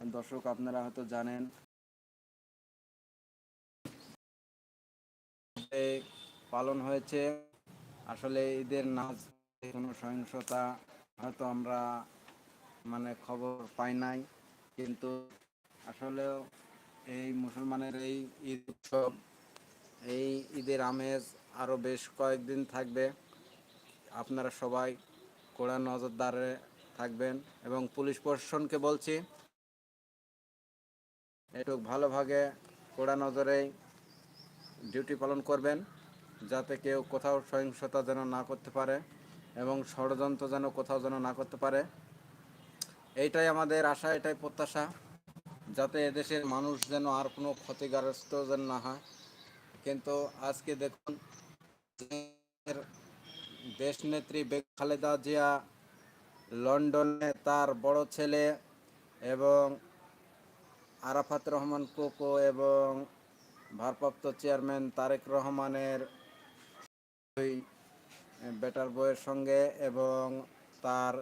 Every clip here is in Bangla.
দর্শক, আপনারা হয়তো জানেন পালন হয়েছে। আসলে ঈদের নাচ কোনো সহিংসতা হয়তো আমরা মানে খবর পাই নাই। কিন্তু আসলেও এই মুসলমানের এই ঈদ উৎসব, এই ঈদের আমেজ আরও বেশ কয়েকদিন থাকবে। আপনারা সবাই কড়া নজরদারে থাকবেন এবং পুলিশ প্রশাসনকে বলছি একটু ভালোভাবে কড়া নজরে ডিউটি পালন করবেন, যাতে কেউ কোথাও সহিংসতা যেন না করতে পারে এবং ষড়যন্ত্র যেন কোথাও যেন না করতে পারে। এইটাই আমাদের আশা, এটাই প্রত্যাশা, যাতে এদেশের মানুষ যেন আর কোনো ক্ষতিগ্রস্ত যেন না হয়। কিন্তু আজকে দেখুন দেশ নেত্রী বেগ খালেদা জিয়া লন্ডনে তার বড় ছেলে এবং আরাফাত রহমান কোকো এবং ভারপ্রাপ্ত চেয়ারম্যান তারেক রহমানের বেটার বইয়ের সঙ্গে এবং তার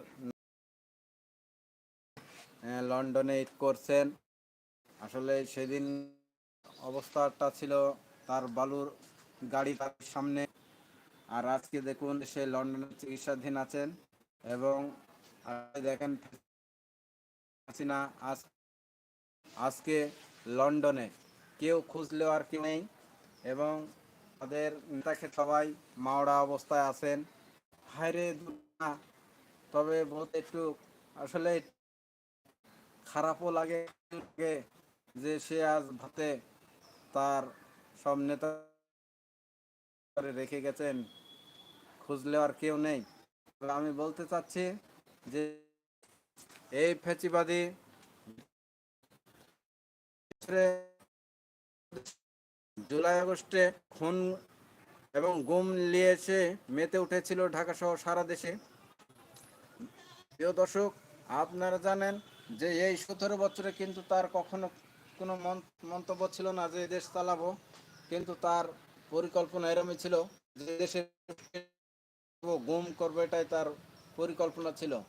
লন্ডনে ঈদ করছেন। আসলে সেদিন অবস্থাটা ছিল তার বালুর গাড়ি তার সামনে। আর আজকে দেখুন, সে লন্ডনে চিকিৎসাধীন আছেন এবং আজকে দেখেন হাসিনা আজ আজকে লন্ডনে। কেউ খুঁজলেও আর কি নেই এবং তাদের নেতাকে সবাই মাওড়া অবস্থায় আছেন। হায়রে দুনিয়া। তবে বলতে একটু আসলে খারাপও লাগে, যে সে আজ ভাতে তার সব নেতা রেখে গেছেন খুঁজলে আর কেউ নেই। আমি বলতে চাচ্ছি যে এই ফেচিবাদী জুলাই আগস্টে খুন এবং গুম নিয়ে এসে মেতে উঠেছিল ঢাকা সহ সারা দেশে। প্রিয় দর্শক, আপনারা জানেন যে এই সতেরো বছরে কিন্তু তার কখনো কোনো মন- মন্তব্য ছিল না যে দেশ চালাবো। কিন্তু তার পরিকল্পনা এরমই ছিল যে দেশে গুম করব, এটাই তার পরিকল্পনা ছিল।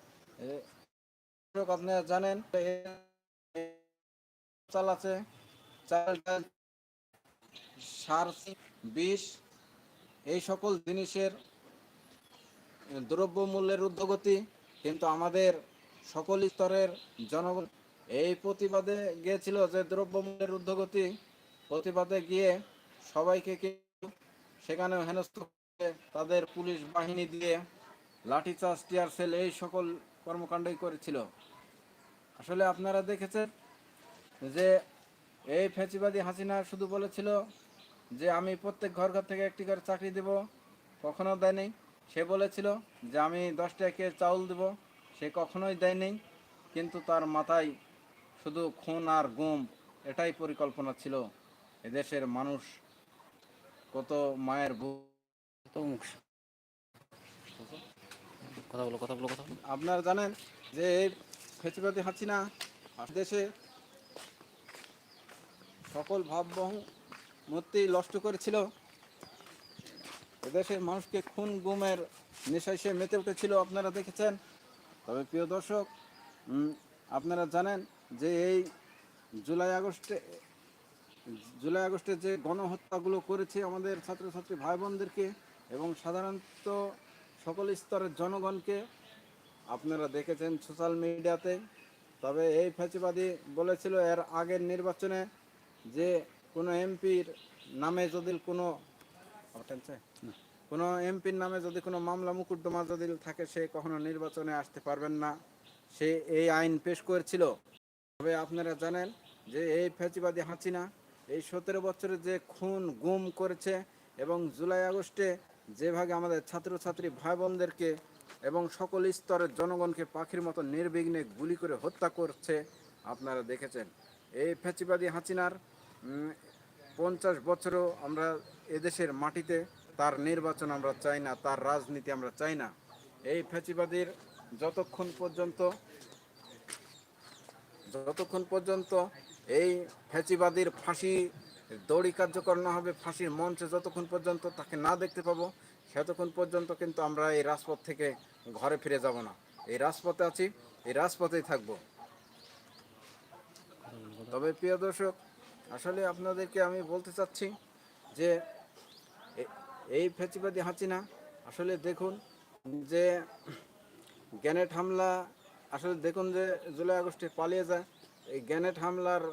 আপনারা জানেন চালাচ্ছে চাল, ডাল, সার, বিষ, এই সকল জিনিসের দ্রব্যমূল্যের ঊর্ধ্বগতি কিন্তু আমাদের সকল স্তরের জনগণ এই প্রতিবাদে গিয়েছিল যে দ্রব্যমূল্যের ঊর্ধ্বগতি প্রতিবাদে গিয়ে সবাইকে সেখানে হেনস্থ তাদের পুলিশ বাহিনী দিয়ে লাঠিচার্জ, টিয়ার সেল এই সকল কর্মকাণ্ডই করেছিল। আসলে আপনারা দেখেছেন যে এই ফেঁচিবাদী হাসিনা শুধু বলেছিল যে আমি প্রত্যেক ঘর ঘর থেকে একটি করে চাকরি দেব কখনো দেয়নি সে বলেছিল যে আমি দশটা টাকা চাউল দেব সে কখনোই দেয়নি কিন্তু তার মাথায় শুধু খুন আর গুম এটাই পরিকল্পনা ছিল। এদেশের মানুষ কত মায়ের তো মুখ কথা আপনারা জানেন যে এই ফেঁচিবাদী হাসিনা দেশে সকল ভাববহু মূর্তি নষ্ট করেছিল। এদেশের মানুষকে খুন গুমের নেশায় সে মেতে উঠেছিল, আপনারা দেখেছেন। তবে প্রিয় দর্শক আপনারা জানেন যে এই জুলাই আগস্টে জুলাই আগস্টে যে গণহত্যাগুলো করেছে আমাদের ছাত্রছাত্রী ভাই বোনদেরকে এবং সাধারণত সকল স্তরের জনগণকে, আপনারা দেখেছেন সোশ্যাল মিডিয়াতে। তবে এই ফ্যাচিবাদী বলেছিল এর আগের নির্বাচনে যে কোনো এমপির নামে যদি কোনো কোনো এমপির নামে যদি কোনো মামলা মুকুদ্দমা যদি থাকে সে কখনো নির্বাচনে আসতে পারবেন না। সে এই আইন পেশ করেছিল। তবে আপনারা জানেন যে এই ফ্যাচিবাদী হাসিনা এই সতেরো বছরে যে খুন গুম করেছে এবং জুলাই আগস্টে যেভাবে আমাদের ছাত্রছাত্রী ভাই বোনদেরকে এবং সকল স্তরের জনগণকে পাখির মতো নির্বিঘ্নে গুলি করে হত্যা করছে আপনারা দেখেছেন। এই ফ্যাচিবাদী হাসিনার উম, পঞ্চাশ বছরও আমরা এদেশের মাটিতে তার নির্বাচন আমরা চাই না, তার রাজনীতি আমরা চাই না। এই ফ্যাচিবাদীর যতক্ষণ পর্যন্ত যতক্ষণ পর্যন্ত এই ফ্যাচিবাদীর ফাঁসি দড়ি কার্যকর না হবে, ফাঁসির মঞ্চে যতক্ষণ পর্যন্ত তাকে না দেখতে পাবো, সেতক্ষণ পর্যন্ত কিন্তু আমরা এই রাজপথ থেকে ঘরে ফিরে যাব না। এই রাজপথে আছি, এই রাজপথেই থাকব। তবে প্রিয় দর্শক আসলে আপনাদেরকে আমি বলতে চাচ্ছি যে এই ফেঁচিবাদী হাসিনা, আসলে দেখুন যে গ্যানেট হামলা, আসলে দেখুন যে জুলাই আগস্টে পালিয়ে যায়। এই গ্যানেট হামলার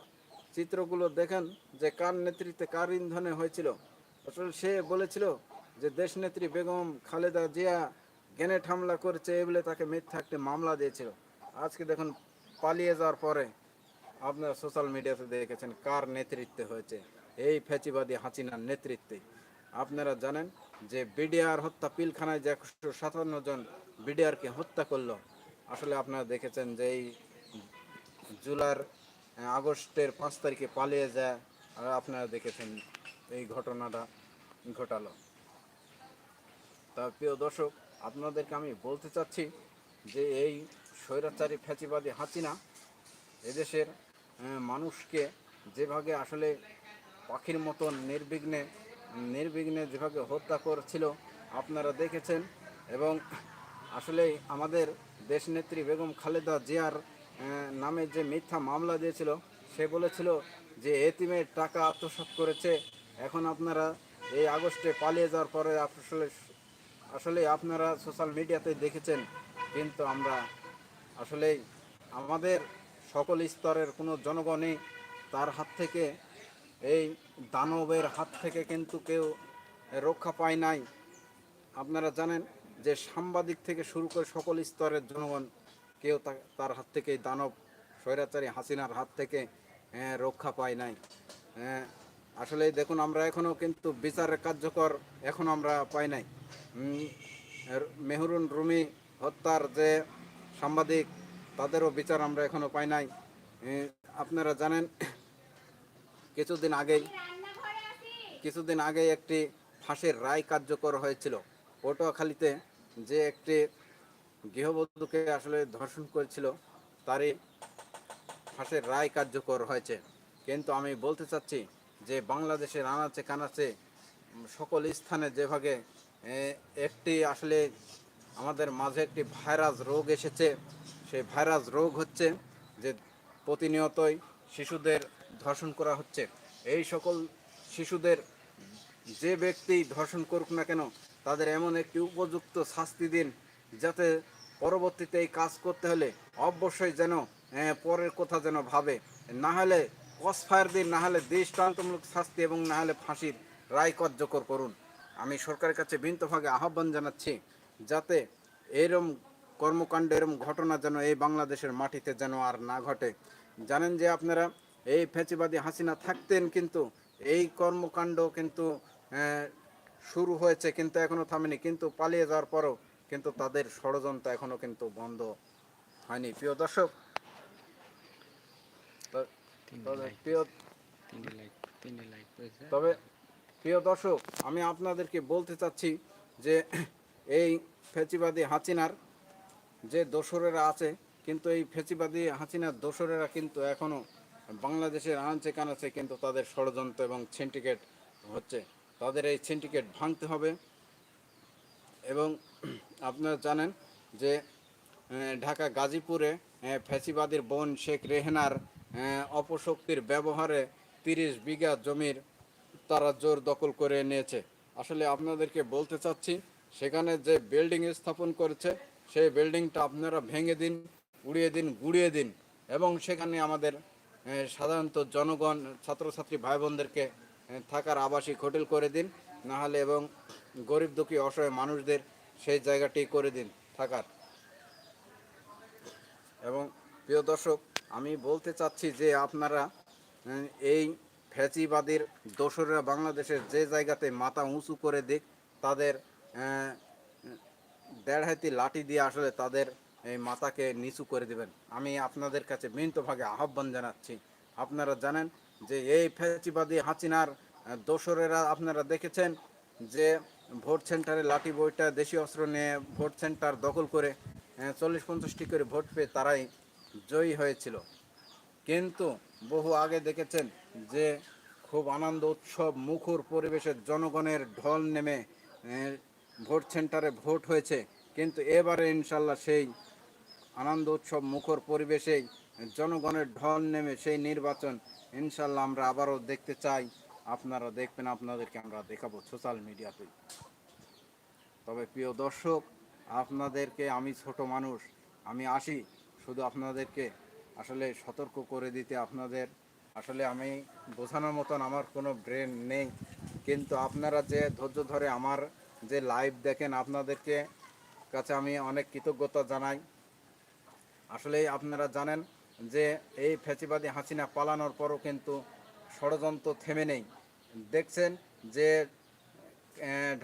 চিত্রগুলো দেখেন যে কার নেতৃত্বে কার ইন্ধনে হয়েছিল। আসলে সে বলেছিল যে দেশনেত্রী বেগম খালেদা জিয়া গ্যানেট হামলা করেছে বলে তাকে মিথ্যা একটি মামলা দিয়েছিল। আজকে দেখুন পালিয়ে যাওয়ার পরে আপনারা সোশ্যাল মিডিয়াতে দেখেছেন কার নেতৃত্বে হয়েছে। এই ফ্যাচিবাদী হাসিনার নেতৃত্বে। আপনারা জানেন যে বিডিআর হত্যা পিলখানায় যে একশো সাতান্ন জন বিডিআরকে হত্যা করল আসলে আপনারা দেখেছেন যে এই আহ, আগস্টের পাঁচ তারিখে পালিয়ে যায় আর আপনারা দেখেছেন এই ঘটনাটা ঘটালো। তা প্রিয় দর্শক আপনাদেরকে আমি বলতে চাচ্ছি যে এই স্বৈরাচারী ফ্যাচিবাদী হাসিনা এদেশের মানুষকে যেভাবে আসলে পাখির মতন নির্বিঘ্নে নির্বিঘ্নে যেভাবে হত্যা করছিল, আপনারা দেখেছেন। এবং আসলে আমাদের দেশনেত্রী বেগম খালেদা জিয়ার নামে যে মিথ্যা মামলা দিয়েছিল, সে বলেছিল যে এতিমের টাকা আত্মসাৎ করেছে। এখন আপনারা এই আগস্টে পালিয়ে যাওয়ার পরে আসলে আসলে আপনারা সোশ্যাল মিডিয়াতে দেখেছেন। কিন্তু আমরা আসলে আমাদের সকল স্তরের কোনো জনগণই তার হাত থেকে এই দানবের হাত থেকে কিন্তু কেউ রক্ষা পায় নাই। আপনারা জানেন যে সাংবাদিক থেকে শুরু করে সকল স্তরের জনগণ কেউ তার হাত থেকে দানব স্বৈরাচারী হাসিনার হাত থেকে রক্ষা পায় নাই। আসলে দেখুন, আমরা এখনও কিন্তু বিচারের কার্যকর এখন আমরা পাই নাই। মেহরুন রুমি হত্যার যে সাংবাদিক তাদেরও বিচার আমরা এখনও পাই নাই। আপনারা জানেন, কিছুদিন আগেই, কিছুদিন আগে একটি ফাঁসির রায় কার্যকর হয়েছিল। পটুয়াখালীতে যে একটি গৃহবধূকে আসলে ধর্ষণ করেছিল, তারই ফাঁসির রায় কার্যকর হয়েছে। কিন্তু আমি বলতে চাচ্ছি যে বাংলাদেশের আনাচে কানাচে সকল স্থানে যেভাবে একটি আসলে আমাদের মাঝে একটি ভাইরাস রোগ এসেছে সেই ভাইরাস রোগ হচ্ছে যে প্রতিনিয়তই শিশুদের ধর্ষণ করা হচ্ছে। এই সকল শিশুদের যে ব্যক্তি ধর্ষণ করুক না কেন, তাদের এমন একটি উপযুক্ত শাস্তি দিন, যাতে পরবর্তীতে এই কাজ করতে হলে অবশ্যই যেন পরের কথা যেন ভাবে। না হলে কসফায়ার দিন, না হলে দৃষ্টান্তমূলক শাস্তি এবং না হলে ফাঁসির রায় কার্যকর করুন। আমি সরকারের কাছে বিন্তভাগে আহ্বান জানাচ্ছি, যাতে এরম কর্মকাণ্ড এরম ঘটনা যেন এই বাংলাদেশের মাটিতে যেন আর না ঘটে। জানেন যে আপনারা এই ফেঁচিবাদী হাসিনা থাকতেন কিন্তু এই কর্মকাণ্ড কিন্তু শুরু হয়েছে কিন্তু এখনও থামেনি কিন্তু পালিয়ে যাওয়ার পরও কিন্তু তাদের ষড়যন্ত্র এখনও কিন্তু বন্ধ হয়নি। প্রিয় দর্শক তবে প্রিয় দর্শক আমি আপনাদেরকে বলতে চাচ্ছি যে এই ফেঁচিবাদী হাসিনার যে দোসরেরা আছে, কিন্তু এই ফেঁচিবাদী হাসিনার দোসরেরা কিন্তু এখনও বাংলাদেশের আনাচে কানাচে কিন্তু তাদের ষড়যন্ত্র এবং সিন্ডিকেট হচ্ছে। তাদের এই সিন্ডিকেট ভাঙতে হবে। এবং আপনারা জানেন যে ঢাকা গাজীপুরে ফ্যাসিবাদীর বোন শেখ রেহনার অপশক্তির ব্যবহারে তিরিশ বিঘা জমির তারা জোর দখল করে নিয়েছে। আসলে আপনাদেরকে বলতে চাচ্ছি, সেখানে যে বিল্ডিং স্থাপন করেছে সেই বিল্ডিংটা আপনারা ভেঙে দিন, উড়িয়ে দিন, গুড়িয়ে দিন এবং সেখানে আমাদের সাধারণত জনগণ, ছাত্রছাত্রী ভাই বোনদেরকে থাকার আবাসিক হোটেল করে দিন, না হলে এবং গরিব দুঃখী অসহায় মানুষদের সেই জায়গাটি করে দিন থাকার। এবং প্রিয় দর্শক, আমি বলতে চাচ্ছি যে আপনারা এই ফ্যাচিবাদীর দোসররা বাংলাদেশের যে জায়গাতে মাথা উঁচু করে দিক, তাদের দেড় হাতি লাঠি দিয়ে আসলে তাদের এই মাথাকে নিচু করে দিবেন। আমি আপনাদের কাছে বিনীতভাবে আহ্বান জানাচ্ছি। আপনারা জানেন যে এই ফ্যাচিবাদী হাসিনার দোসরেরা আপনারা দেখেছেন যে ভোট সেন্টারে লাঠি বইটা, দেশি অস্ত্র নিয়ে ভোট সেন্টার দখল করে চল্লিশ পঞ্চাশটি করে ভোট পেয়ে তারাই জয়ী হয়েছিল। কিন্তু বহু আগে দেখেছেন যে খুব আনন্দ উৎসব, মুখর পরিবেশের জনগণের ঢল নেমে ভোট সেন্টারে ভোট হয়েছে, কিন্তু এবারে ইনশাল্লাহ সেই আনন্দ উৎসব মুখর পরিবেশেই জনগণের ঢল নেমে সেই নির্বাচন ইনশাল্লাহ আমরা আবারও দেখতে চাই। আপনারা দেখবেন, আপনাদেরকে আমরা দেখাবো সোশ্যাল মিডিয়াতে। তবে প্রিয় দর্শক, আপনাদেরকে আমি ছোট মানুষ, আমি আসি, শুধু আপনাদেরকে আসলে সতর্ক করে দিতে আপনাদের। আসলে আমি বোঝানোর মতন আমার কোনো ব্রেন নেই, কিন্তু আপনারা যে ধৈর্য ধরে আমার যে লাইভ দেখেন আপনাদেরকে কাছে আমি অনেক কৃতজ্ঞতা জানাই। আসলে আপনারা জানেন যে এই ফ্যাচিবাদী হাসিনা পালানোর পরও কিন্তু ষড়যন্ত্র থেমে নেই। দেখছেন যে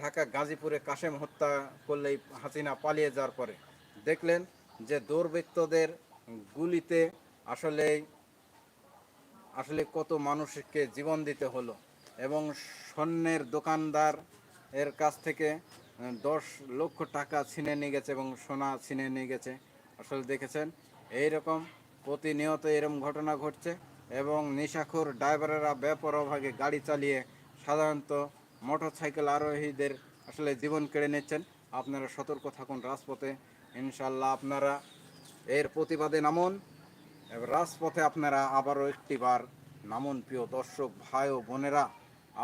ঢাকা গাজীপুরে কাশেম হত্যা করলেই হাসিনা পালিয়ে যাওয়ার পরে। দেখলেন যে দুর্বৃত্তদের গুলিতে আসলে আসলে কত মানুষকে জীবন দিতে হলো এবং স্বর্ণের দোকানদার এর কাছ থেকে দশ লক্ষ টাকা ছিনে নিয়ে গেছে এবং সোনা ছিনে নিয়ে গেছে। আসলে দেখেছেন এই রকম প্রতিনিয়ত এরকম ঘটনা ঘটছে এবং নেশাখোর ড্রাইভারেরা বেপরোয়াভাবে গাড়ি চালিয়ে সাধারণত মোটর সাইকেল আরোহীদের আসলে জীবন কেড়ে নিচ্ছেন। আপনারা সতর্ক থাকুন রাজপথে ইনশাল্লাহ আপনারা এর প্রতিবাদে নামুন। রাজপথে আপনারা আবারও একটিবার নামুন, প্রিয় দর্শক, ভাই ও বোনেরা।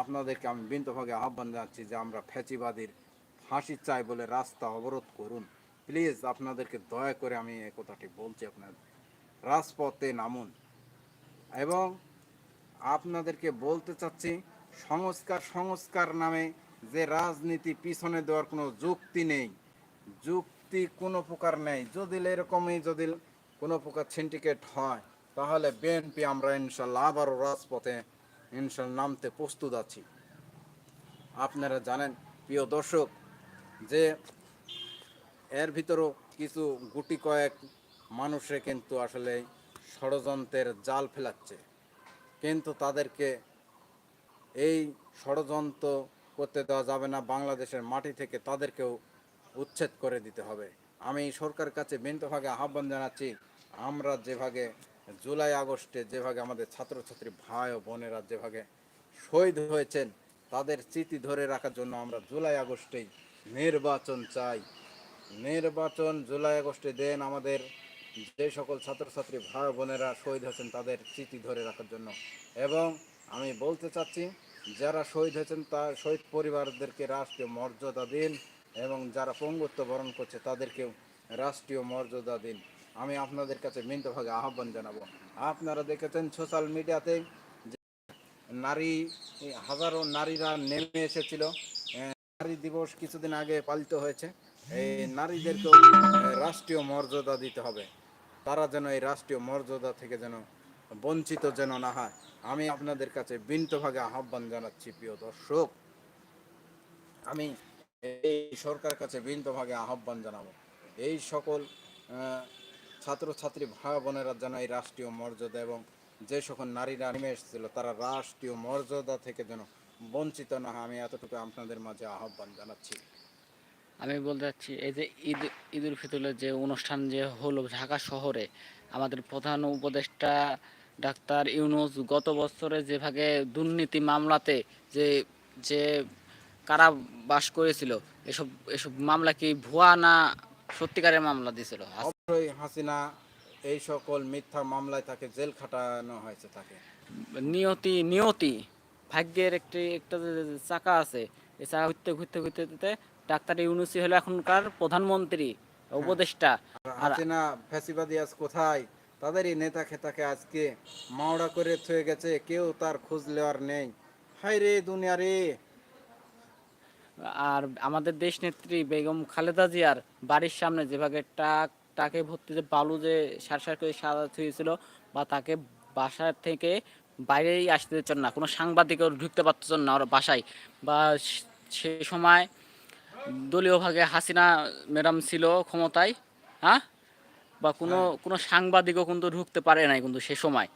আপনাদেরকে আমি বিন্তভাগে আহ্বান জানাচ্ছি যে আমরা ফ্যাচিবাদীর ফাঁসি চাই বলে রাস্তা অবরোধ করুন। প্লিজ আপনাদেরকে দয়া করে আমি এই কথাটি বলছি, আপনার রাজপথে নামুন। এবং আপনাদেরকে বলতে চাচ্ছি, সংস্কার সংস্কার নামে যে রাজনীতি পিছনে দেওয়ার কোনো যুক্তি নেই। যুক্তি কোনো প্রকার নেই। যদি এরকমই, যদি কোনো প্রকার সিন্ডিকেট হয়, তাহলে বিএনপি আমরা ইনশাল্লাহ আবারও রাজপথে ইনশাল্লাহ নামতে প্রস্তুত আছি। আপনারা জানেন, প্রিয় দর্শক, যে এর ভিতরও কিছু গুটি কয়েক মানুষে কিন্তু আসলে ষড়যন্ত্রের জাল ফেলাচ্ছে। কিন্তু তাদেরকে এই ষড়যন্ত্র করতে দেওয়া যাবে না, বাংলাদেশের মাটি থেকে তাদেরকেও উচ্ছেদ করে দিতে হবে। আমি সরকারের কাছে বিন্তভাগে আহ্বান জানাচ্ছি, আমরা যেভাবে জুলাই আগস্টে যেভাবে আমাদের ছাত্রছাত্রী ভাই ও বোনেরা যেভাবে শহীদ হয়েছেন, তাদের স্মৃতি ধরে রাখার জন্য আমরা জুলাই আগস্টেই নির্বাচন চাই। নির্বাচন জুলাই আগস্টে দেন আমাদের যে সকল ছাত্রছাত্রী ভাই বোনেরা শহীদ হয়েছেন, তাদের স্মৃতি ধরে রাখার জন্য। এবং আমি বলতে চাচ্ছি, যারা শহীদ হয়েছেন তার শহীদ পরিবারদেরকে রাষ্ট্রীয় মর্যাদা দিন এবং যারা পঙ্গুত্ব বরণ করছে, তাদেরকেও রাষ্ট্রীয় মর্যাদা দিন। আমি আপনাদের কাছে মিন্তভাগে আহ্বান জানাব। আপনারা দেখেছেন সোশ্যাল মিডিয়াতে নারী, হাজারো নারীরা নেমে এসেছিল। নারী দিবস কিছুদিন আগে পালিত হয়েছে। এই নারীদেরকেও রাষ্ট্রীয় মর্যাদা দিতে হবে। তারা যেন এই রাষ্ট্রীয় মর্যাদা থেকে যেন বঞ্চিত যেন না হয়। আমি আপনাদের কাছে বিন্তভাগে আহ্বান জানাচ্ছি, প্রিয় দর্শক। আমি এই সরকার কাছে বিন্তভাগে আহ্বান জানাব। এই সকল ছাত্রছাত্রী ভাই বোনেরা যেন এই রাষ্ট্রীয় মর্যাদা এবং যে সকল নারীরা নেমে এসেছিল, তারা রাষ্ট্রীয় মর্যাদা থেকে যেন বঞ্চিত না হয়। আমি এতটুকু আপনাদের মাঝে আহ্বান জানাচ্ছি। আমি বলতে চাচ্ছি, এই যে ঈদ ঈদ উল ফিতরের যে অনুষ্ঠান যে হলো ঢাকা শহরে, আমাদের প্রধান উপদেষ্টা ডাক্তার ইউনুস গত বছরে যেভাবে দুর্নীতি মামলাতে যে যে কারাবাস করেছিল, এসব এসব মামলা কি ভুয়া না সত্যিকারের মামলা দিয়েছিল? হাসিনা এই সকল মিথ্যা মামলায় তাকে জেল খাটানো হয়েছে তাকে। নিয়তি নিয়তি। ভাগ্যের একটি একটা চাকা আছে এই চাকা ঘুরতে ঘুরতে ঘুরতে ডাক্তার ইউনুসি হলো এখনকার প্রধানমন্ত্রী উপদেষ্টা। হাসিনা ফ্যাসিবাদী আজ কোথায়? তাদেরই নেতা খেতাকে আজকে মাওড়া করে থয়ে গেছে কেউ তার খোঁজ নেওয়ার নেই। হাই রে দুনিয়া রে। আর আমাদের দেশ নেত্রী বেগম খালেদা জিয়ার বাড়ির সামনে যেভাবে টাক টাকে ভর্তি যে বালু যে সার সার করে সাদা হয়েছিল বা তাকে বাসা থেকে বাইরেই আসতে দিচ্ছেন না কোনো সাংবাদিকও ঢুকতে পারতেছেন না ওর বাসায়। বা সে- সে সময় দলীয় ভাগে হাসিনা ম্যাডাম ছিল ক্ষমতায় হ্যাঁ? বা কোনো কোনো সাংবাদিকও কিন্তু ঢুকতে পারে নাই কিন্তু সে সময়।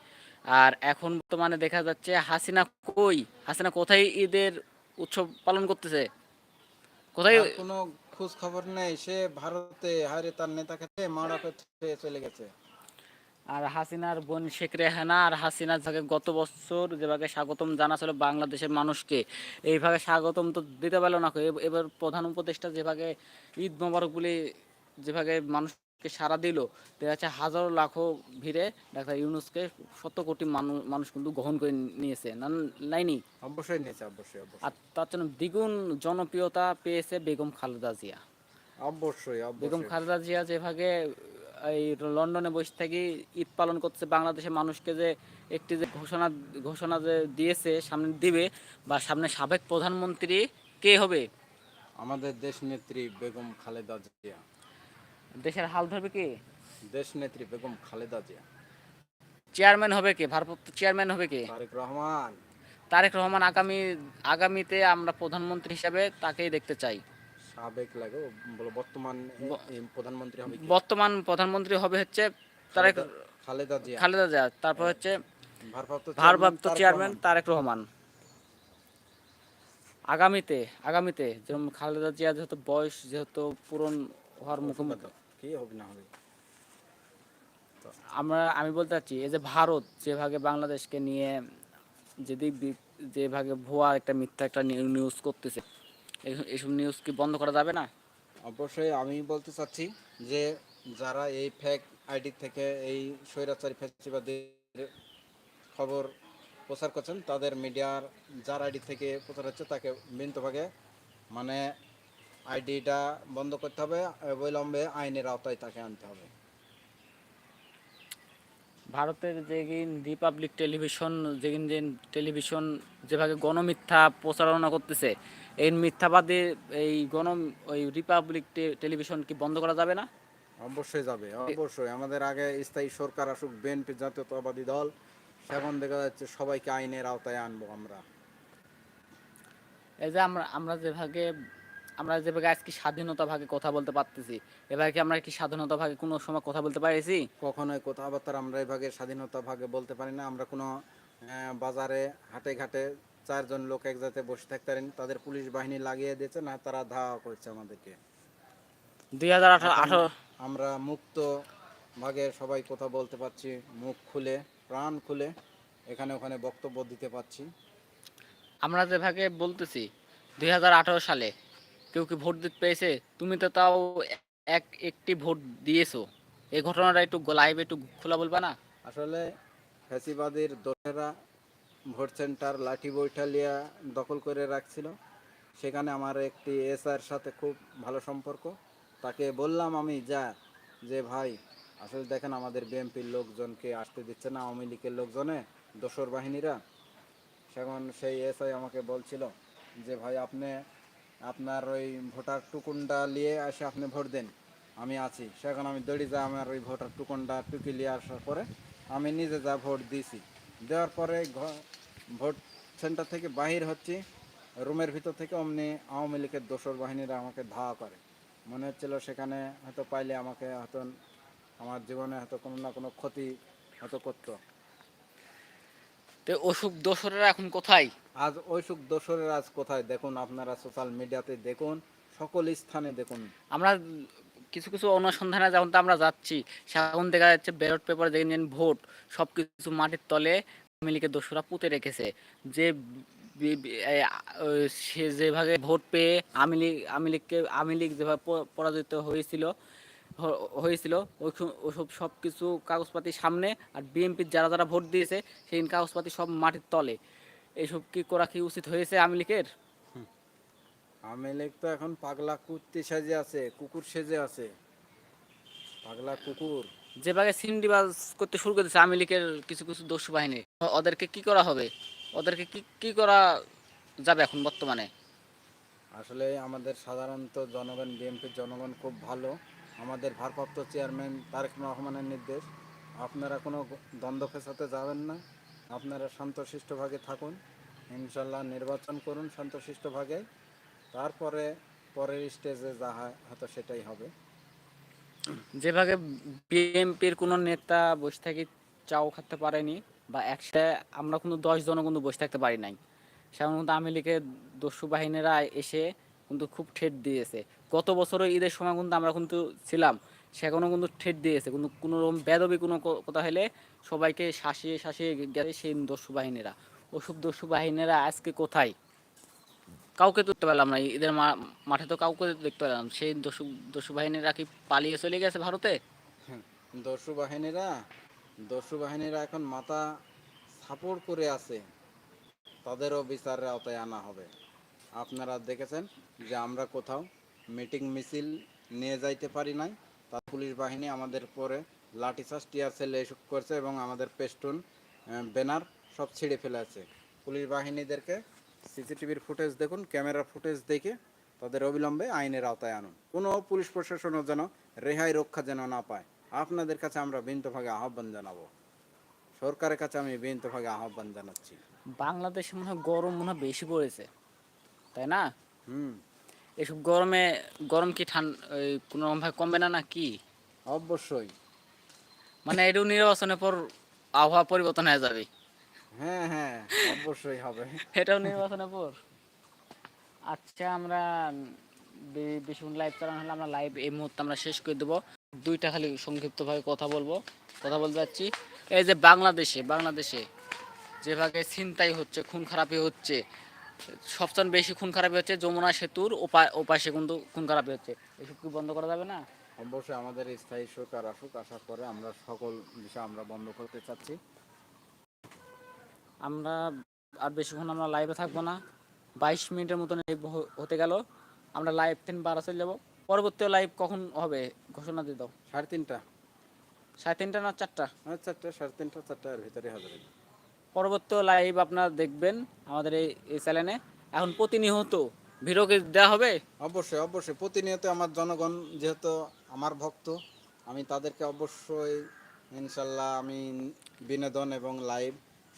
আর এখন বর্তমানে দেখা যাচ্ছে হাসিনা কই? হাসিনা কোথায় ঈদের উৎসব পালন করতেছে? কোথায় কোনো খোঁজ খবর নেই, সে ভারতে হারে তার নেতা খেতে মাওড়া করে চলে গেছে। আর হাসিনার বোন শেখ রেহানা আর হাসিনা যাকে গত বছর যেভাবে স্বাগতম জানাছিল বাংলাদেশের মানুষকে, এইভাবে স্বাগতম তো দিতে পারল না। এবার প্রধান উপদেষ্টা যেভাবে ঈদ মোবারক বলে যেভাবে মানুষকে আজকে সারা দিল। দেখা যাচ্ছে হাজারো লাখো ভিড়ে ডাক্তার ইউনুসকে শত কোটি মানুষ মানুষ কিন্তু গ্রহণ করে নিয়েছে। না নাইনি? অবশ্যই নিয়েছে অবশ্যই অবশ্যই। আর তার জন্য দ্বিগুণ জনপ্রিয়তা পেয়েছে বেগম খালেদা জিয়া। অবশ্যই বেগম খালেদা জিয়া যেভাবে এই লন্ডনে বসে থেকে ঈদ পালন করছে বাংলাদেশের মানুষকে যে একটি যে ঘোষণা ঘোষণা যে দিয়েছে সামনে দিবে বা সামনে সাবেক প্রধানমন্ত্রী কে হবে? আমাদের দেশ নেত্রী বেগম খালেদা জিয়া। দেশের হাল ধরবে কে? দেশ নেত্রী বেগম খালেদা জিয়া। চেয়ারম্যান হবে কে? ভারপ্রাপ্ত চেয়ারম্যান হবে কে? তারেক রহমান। তারেক রহমান আগামী আগামীতে আমরা প্রধানমন্ত্রী হিসাবে তাকেই দেখতে চাই। সাবেক লাগে বলো বর্তমান প্রধানমন্ত্রী হবে কে? বর্তমান প্রধানমন্ত্রী হবে হচ্ছে তারেক খালেদা- জিয়া। খালেদা জিয়া তারপর হচ্ছে ভারপ্রাপ্ত ভারপ্রাপ্ত চেয়ারম্যান তারেক রহমান। আগামীতে আগামীতে যেমন খালেদা জিয়া যেহেতু বয়স যেহেতু পূরণ হওয়ার মুখোমুখি কি হবে না হবে? আমরা আমি বলতে চাচ্ছি এই যে ভারত যেভাবে বাংলাদেশকে নিয়ে যেদিক যেভাবে ভুয়া একটা মিথ্যা একটা নিউজ করতেছে এই- এইসব নিউজ কি বন্ধ করা যাবে না? অবশ্যই আমি বলতে চাচ্ছি যে যারা এই ফেক আইডি থেকে এই স্বৈরাচারী ফ্যাসিবাদের খবর প্রচার করছেন তাদের মিডিয়ার যার আইডি থেকে প্রচার হচ্ছে তাকে বিন্তভাগে মানে আইডিটা বন্ধ করতে হবে অবিলম্বে আইনের আওতায় তাকে আনতে হবে। ভারতের যে রিপাবলিক টেলিভিশন যেদিন যে টেলিভিশন যেভাবে গণমিথ্যা প্রচারণা করতেছে এই মিথ্যাবাদী এই গণ ওই রিপাবলিক টেলিভিশন কি বন্ধ করা যাবে না? অবশ্যই যাবে অবশ্যই। আমাদের আগে স্থায়ী সরকার আসুক বিএনপি জাতীয়তাবাদী দল সেখন দেখা যাচ্ছে সবাইকে আইনের আওতায় আনব আমরা। এই যে আমরা আমরা যেভাবে আমরা যেভাবে আজকে স্বাধীনতা ভাগে কথা বলতে পারতেছি এভাবে কি আমরা কি স্বাধীনতা ভাগে কোনো সময় কথা বলতে পারিছি? কখনোই কথাবার্তা আমরা এভাবে স্বাধীনতা ভাগে বলতে পারি না। আমরা কোনো বাজারে হাটে ঘাটে চারজন লোক এক জায়গাতে বসে থাকতে পারেন। তাদের পুলিশ বাহিনী লাগিয়ে দিয়েছে না তারা ধাওয়া করছে আমাদেরকে। দুই হাজার আঠারো আঠারো আমরা মুক্ত ভাগে সবাই কথা বলতে পারছি মুখ খুলে প্রাণ খুলে এখানে ওখানে বক্তব্য দিতে পারছি। আমরা যেভাবে বলতেছি দুই হাজার আঠারো সালে কেউ কি ভোট দিতে পেয়েছে তুমি তো তাও এক, একটি ভোট দিয়েছ। এই ঘটনাটা একটু লাইভে একটু খোলা বলবা না? আসলে ফ্যাসিবাদীর দোষেরা ভোট সেন্টার লাঠি বৈঠালিয়া দখল করে রাখছিল। সেখানে আমার একটি এসআর সাথে খুব ভালো সম্পর্ক। তাকে বললাম আমি, যা। যে, ভাই, আসলে দেখেন আমাদের বিএনপির লোকজনকে আসতে দিচ্ছে না, আওয়ামী লীগের লোকজনে, দোসর বাহিনীরা। সেখন সেই এসআই আমাকে বলছিল যে, ভাই, আপনি আপনার ওই ভোটার টুকুনটা নিয়ে এসে আপনি ভোট দেন। আমি আছি। সেখন আমি দৌড়ি যা আমার ওই ভোটার টুকুনটা টুকি নিয়ে আসার পরে আমি নিজে যা ভোট দিয়েছি। দেওয়ার পরে ভোট সেন্টার থেকে বাহির হচ্ছি। রুমের ভিতর থেকে অমনি আওয়ামী লীগের দোসর বাহিনীরা আমাকে ধাওয়া করে। মনে হচ্ছিল সেখানে হয়তো পাইলে আমাকে হয়তো আমার জীবনে হয়তো কোনো না কোনো ক্ষতি হয়তো করতো। তো অসুখ দোসরেরা এখন কোথায়? আজ ওইসব দোসরের আজ কোথায়? দেখুন আপনারা সোশ্যাল মিডিয়াতে দেখুন সকল স্থানে দেখুন। আমরা কিছু কিছু অনুসন্ধানে যখন তো আমরা যাচ্ছি সেখন দেখা যাচ্ছে ব্যালট পেপার দেখেন ভোট সব কিছু মাটির তলে আওয়ামী লীগের দোষরা পুঁতে রেখেছে। যে সে যেভাবে ভোট পেয়ে আওয়ামী লীগ আওয়ামী লীগকে আওয়ামী লীগ যেভাবে পরাজিত হয়েছিল হয়েছিল ওসব সব কিছু কাগজপাতি সামনে আর বিএনপির যারা যারা ভোট দিয়েছে সেই কাগজপাতি সব মাটির তলে। এইসব কি করা কি উচিত হয়েছে আওয়ামী লীগের? আওয়ামী লীগ তো এখন পাগলা কুত্তি সেজে আছে কুকুর সেজে আছে। পাগলা কুকুর। যেভাবে সিন্ডিবাজ করতে শুরু করেছে আওয়ামী লীগের কিছু কিছু দস্যু বাহিনী ওদেরকে কি করা হবে? ওদেরকে কি কি করা যাবে এখন বর্তমানে? আসলে আমাদের সাধারণত জনগণ বিএনপির জনগণ খুব ভালো। আমাদের ভারপ্রাপ্ত চেয়ারম্যান তারেক রহমানের নির্দেশ। আপনারা কোনো দ্বন্দ্ব ফেসাতে যাবেন না। আপনারা শান্তশিষ্টভাবে থাকুন। ইনশাল্লাহ নির্বাচন করুন শান্তশিষ্টভাবে তারপরে পরের স্টেজে যা হয়, হয়তো সেটাই হবে। যেভাবে বিএনপির কোনো নেতা বসে থাকি চাও খাতে পারেনি বা একসাথে আমরা কিন্তু দশ জন কিন্তু বসে থাকতে পারি নাই। সেমন কিন্তু লীগের দস্যু বাহিনীরা এসে কিন্তু খুব ঠেট দিয়েছে। গত বছরও ঈদের সময় কিন্তু আমরা কিন্তু ছিলাম সেখানেও কিন্তু ঠেট দিয়েছে কিন্তু কোনো রকম বেদবি, কোনো কথা হলে সবাইকে শাসিয়ে শাসিয়ে গেছে সেই দস্যু বাহিনীরা। ওসব দস্যু বাহিনীরা আজকে কোথায়? কাউকে দেখতে পেলাম না। ঈদের মাঠে তো কাউকে দেখতে পেলাম সেই দস্যু দস্যু বাহিনীরা কি পালিয়ে চলে গেছে ভারতে? দস্যু বাহিনীরা দস্যু বাহিনীরা এখন মাথা সাপোর্ট করে আছে। তাদেরও বিচারের আওতায় আনা হবে। আপনারা দেখেছেন যে আমরা কোথাও মিটিং মিছিল নিয়ে যাইতে পারি নাই। তা পুলিশ বাহিনী আমাদের পরে লাঠিচার্জ টিয়ার সেল এসব করছে এবং আমাদের পেস্টুন ব্যানার সব ছিঁড়ে ফেলেছে। পুলিশ বাহিনীদেরকে সিসিটিভির ফুটেজ দেখুন ক্যামেরার ফুটেজ দেখে তাদের অবিলম্বে আইনের আওতায় আনুন। কোনো পুলিশ প্রশাসনও যেন রেহাই রক্ষা যেন না পায়। আপনাদের কাছে আমরা বিনীতভাবে আহ্বান জানাব। সরকারের কাছে আমি বিনীতভাবে আহ্বান জানাচ্ছি। বাংলাদেশে মনে হয় গরম মনে হয় বেশি পড়েছে। তাই না? হুম। এসব গরমে গরম কি ঠান্ডা কোনো ভাবে কমবে না না কি? অবশ্যই। মানে এটাও নির্বাচনের পর আবহাওয়া পরিবর্তন হয়ে যাবে। হ্যাঁ হ্যাঁ অবশ্যই হবে। এটাও নির্বাচনের পর। আচ্ছা আমরা বেশিক্ষণ লাইভ চালানো হলে আমরা লাইভ এই মুহূর্তে আমরা শেষ করে দেবো। দুইটা খালি সংক্ষিপ্তভাবে কথা বলব। কথা বলতে যাচ্ছি। এই যে বাংলাদেশে বাংলাদেশে যেভাবে ছিনতাই হচ্ছে খুন খারাপি হচ্ছে সবচেয়ে বেশি খুন খারাপি হচ্ছে যমুনা সেতুর ওপা- ওপাশে কিন্তু খুন খারাপি হচ্ছে। এসব কি বন্ধ করা যাবে না? অবশ্যই আমাদের স্থায়ী সরকার আসুক আসার পরে আমরা সকল বিষয় আমরা বন্ধ করতে চাচ্ছি। আমরা আর বেশিক্ষণ আমরা লাইভে থাকব না। বাইশ মিনিটের মতন হতে গেল। আমরা লাইভ থেকে বাড়া চলে যাব। পরবর্তী লাইভ কখন হবে? ঘোষণা দিয়ে দাও। সাড়ে তিনটা। সাড়ে তিনটা না চারটা? চারটা সাড়ে তিনটা চারটার ভিতরে হাজার পরবর্তী লাইভ আপনারা দেখবেন আমাদের এই এই চ্যানেলে এখন প্রতিনিয়ত ভিডিও কি দেওয়া হবে? অবশ্যই অবশ্যই। প্রতিনিয়ত আমার জনগণ যেহেতু আমার ভক্ত আমি তাদেরকে অবশ্যই ইনশাল্লাহ আমি বিনোদন এবং লাইভ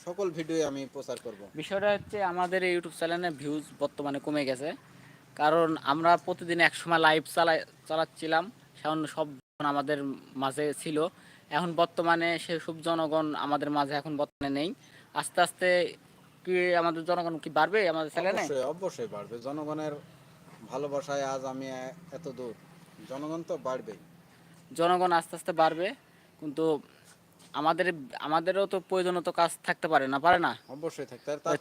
সকল ভিডিও আমি প্রচার করব। বিষয়টা হচ্ছে আমাদের এই ইউটিউব চ্যানেলে ভিউজ বর্তমানে কমে গেছে। কারণ আমরা প্রতিদিন এক সময় লাইভ চালাই চালাচ্ছিলাম। সেমন সব আমাদের মাঝে ছিল। এখন বর্তমানে সেসব জনগণ আমাদের মাঝে এখন বর্তমানে নেই। আস্তে আস্তে কি আমাদের জনগণ কি বাড়বে? আমাদের চ্যানেলে অবশ্যই অবশ্যই বাড়বে। জনগণের ভালোবাসায় আজ আমি এত দূর। জনগণ তো বাড়বেই। জনগণ আস্তে আস্তে বাড়বে কিন্তু আমাদের আমাদেরও তো প্রয়োজনীয় কাজ থাকতে পারে না পারে না? অবশ্যই থাকতে পারে। তার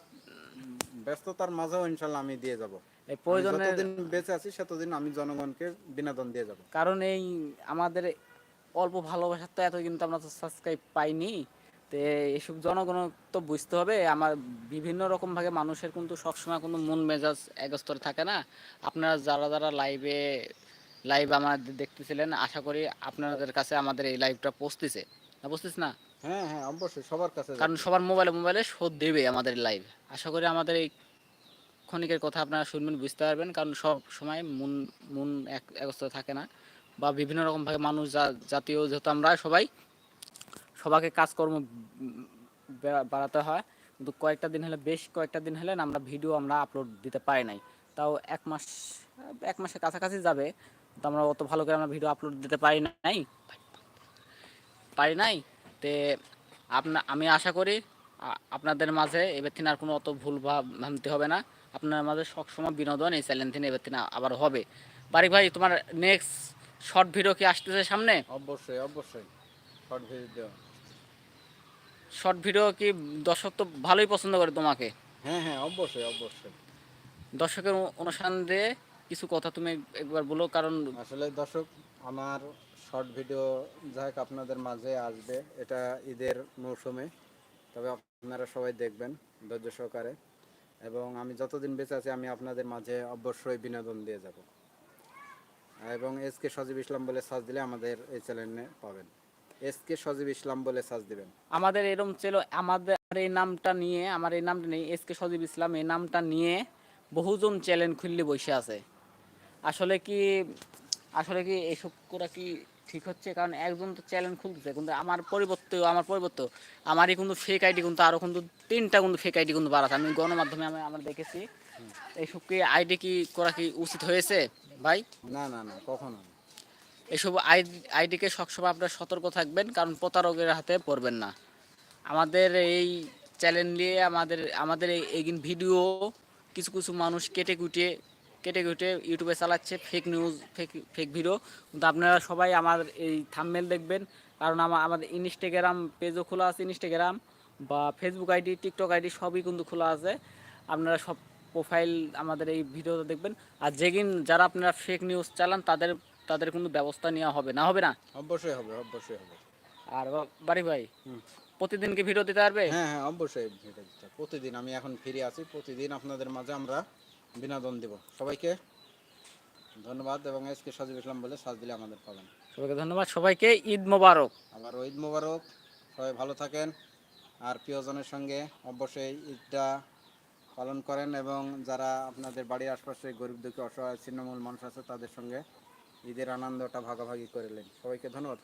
ব্যস্ততার মাঝেও ইনশাল্লাহ আমি দিয়ে যাব। এই প্রয়োজনের যতদিন বেঁচে আছি ততদিন আমি জনগণকে বিনোদন দিয়ে যাব। কারণ এই আমাদের অল্প ভালোবাসার তো এত কিন্তু আমরা তো সাবস্ক্রাইব পাইনি। তো এসব জনগণ তো বুঝতে হবে আমার বিভিন্ন রকম ভাবে মানুষের কিন্তু সবসময় কিন্তু মন মেজাজ এক স্তরে থাকে না। আপনারা যারা যারা লাইভে লাইভ আমাদের দেখতেছিলেন আশা করি আপনাদের কাছে আমাদের এই লাইভটা পৌঁছতেছে। না পৌঁছতেছ না? হ্যাঁ হ্যাঁ অবশ্যই সবার কাছে কারণ সবার মোবাইলে মোবাইলে শোধ দেবে আমাদের লাইভ আশা করি আমাদের এই ক্ষণিকের কথা আপনারা শুনবেন বুঝতে পারবেন কারণ সব সময় মন মন এক এক স্তরে থাকে না। বা বিভিন্ন রকম ভাবে মানুষ জাতীয় যেহেতু আমরা সবাই সবাইকে কাজকর্ম বাড়াতে হয়। কিন্তু কয়েকটা দিন হলে, বেশ কয়েকটা দিন হলে আমরা ভিডিও আমরা আপলোড দিতে পারি নাই। তাও এক মাস, এক মাসের কাছাকাছি যাবে। তো আমরা অত ভালো করে আমরা ভিডিও আপলোড দিতে পারি নাই। পারি নাই? তে আপনা, আমি আশা করি আপনাদের মাঝে এবার থেকে আর কোনো অত ভুল ভাব ভাবতে হবে না। আপনার মাঝে সবসময় বিনোদন, এই চ্যানেল থেকে এবার থেকে আবার হবে। বারিক ভাই, তোমার নেক্সট শর্ট ভিডিও কি আসতেছে সামনে? অবশ্যই অবশ্যই। শর্ট ভিডিও শর্ট ভিডিও কি দর্শক তো ভালোই পছন্দ করে তোমাকে? হ্যাঁ হ্যাঁ অবশ্যই অবশ্যই। দর্শকের অনু- অনুষ্ঠান দিয়ে কিছু কথা তুমি একবার বলো কারণ আসলে দর্শক আমার শর্ট ভিডিও যাই আপনাদের মাঝে আসবে এটা ঈদের মৌসুমে তবে আপনারা সবাই দেখবেন ধৈর্য সহকারে। এবং আমি যতদিন বেঁচে আছি আমি আপনাদের মাঝে অবশ্যই বিনোদন দিয়ে যাব। এবং এস কে সজীব ইসলাম বলে সার্চ দিলে আমাদের এই চ্যানেলে পাবেন। এস কে সজীব ইসলাম বলে সার্চ দিবেন। আমাদের এরম ছিল আমাদের এই নামটা নিয়ে আমার এই নামটা এস কে সজীব ইসলাম এই নামটা নিয়ে বহুজন চ্যালেঞ্জ খুললে বসে আছে। আসলে কি আসলে কি এসব করা কি ঠিক হচ্ছে? কারণ একজন তো চ্যালেঞ্জ খুলতেছে কিন্তু আমার পরিবর্তে আমার পরিবর্তে আমারই কিন্তু ফেক আইডি কিন্তু আরও কিন্তু তিনটা কিন্তু ফেক আইডি কিন্তু বাড়াচ্ছে আমি গণমাধ্যমে আমি আমরা দেখেছি। এইসব কি আইডি কি করা কি উচিত হয়েছে ভাই? না না না কখনো। এসব আইডি আইডিকে সবসময় আপনারা সতর্ক থাকবেন, কারণ প্রতারকের হাতে পড়বেন না। আমাদের এই চ্যানেল নিয়ে আমাদের আমাদের এই ভিডিও কিছু কিছু মানুষ কেটে কুটে কেটে কুটে ইউটিউবে চালাচ্ছে fake news fake fake video কিন্তু আপনারা সবাই আমার এই থামমেল দেখবেন, কারণ আমার আমাদের ইনস্টাগ্রাম পেজও খোলা আছে ইনস্টাগ্রাম বা ফেসবুক আইডি টিকটক আইডি সবই কিন্তু খোলা আছে। আপনারা সব প্রোফাইল আমাদের এই ভিডিওতে দেখবেন। আর যেদিন যারা আপনারা ফেক নিউজ চালান, তাদের তাদের কোনো ব্যবস্থা নেওয়া হবে? না হবে না? অবশ্যই হবে অবশ্যই হবে। আর বাড়ি ভাই। প্রতিদিন কি ভিডিও দিতে পারবে? হ্যাঁ হ্যাঁ অবশ্যই ভিডিও দিতে। প্রতিদিন আমি এখন ফিরে আছি প্রতিদিন আপনাদের মাঝে আমরা বিনোদন দেব। সবাইকে ধন্যবাদ এবং আজকে সাজিব ইসলাম বলে সাজ দিলে আমাদের পাবেন। সবাইকে ধন্যবাদ সবাইকে ঈদ মোবারক। আবার ঈদ মোবারক সবাই ভালো থাকেন। আর প্রিয়জনের সঙ্গে অবশ্যই ঈদটা পালন করেন এবং যারা আপনাদের বাড়ির আশপাশে গরিব দুঃখী অসহায় ছিন্নমূল মানুষ আছে তাদের সঙ্গে ঈদের আনন্দটা ভাগাভাগি করে নেন সবাইকে ধন্যবাদ।